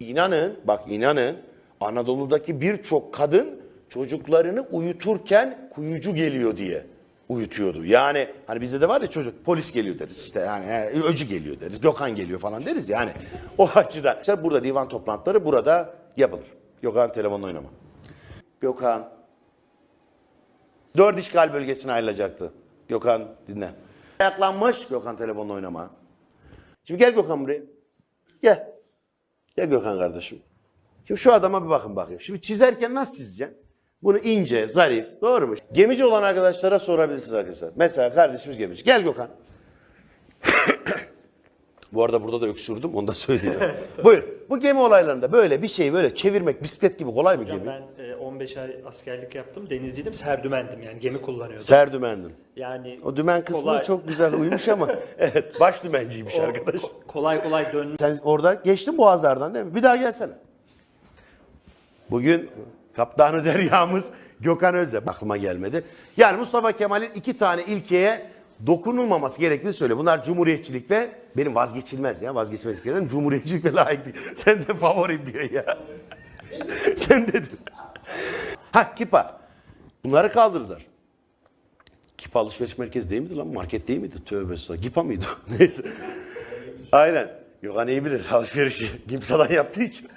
İnanın, bak inanın Anadolu'daki birçok kadın çocuklarını uyuturken kuyucu geliyor diye uyutuyordu. Yani hani bizde de var ya çocuk polis geliyor deriz işte yani öcü geliyor deriz. Gökhan geliyor falan deriz yani. O açıdan. İşte burada divan toplantıları burada yapılır. Gökhan telefonla oynama. Gökhan. Dört işgal bölgesine ayrılacaktı. Gökhan dinle. Ayaklanmış Gökhan telefonla oynama. Şimdi gel Gökhan buraya. Gel. Gel Gökhan kardeşim. Şimdi şu adama bir bakın bakayım. Şimdi çizerken nasıl çizeceksin? Bunu ince, zarif, doğru mu? Gemici olan arkadaşlara sorabilirsiniz arkadaşlar. Mesela kardeşimiz gemici. Gel Gökhan. Bu arada burada da öksürdüm, onu da söyleyeyim. Buyur. Bu gemi olaylarında böyle bir şey böyle çevirmek bisiklet gibi kolay mı gemi? Ben e, 15 ay askerlik yaptım. Denizciydim, serdümendim yani gemi kullanıyordum. Serdümendin. yani O dümen kısmı kolay, çok güzel uymuş ama evet baş dümenciymiş o- arkadaş. ko- kolay kolay dön Sen orada geçtin Boğazlardan değil mi? Bir daha gelsene. Bugün kaptanı deryamız Gökhan Özde. Aklıma gelmedi. Yani Mustafa Kemal'in iki tane ilkeye dokunulmaması gerektiğini söylüyor. Bunlar cumhuriyetçilik ve benim vazgeçilmez ya vazgeçilmez ilkelerim cumhuriyetçilik ve layık değil. Sen de favorim diyor ya. Sen dedin. Ha Kipa. Bunları kaldırdılar. Kipa alışveriş merkezi değil miydi lan? Market değil miydi? Tövbe estağfurullah. Gipa mıydı? Neyse. Aynen. Gökhan iyi bilir alışverişi. Gimsa'dan yaptığı için.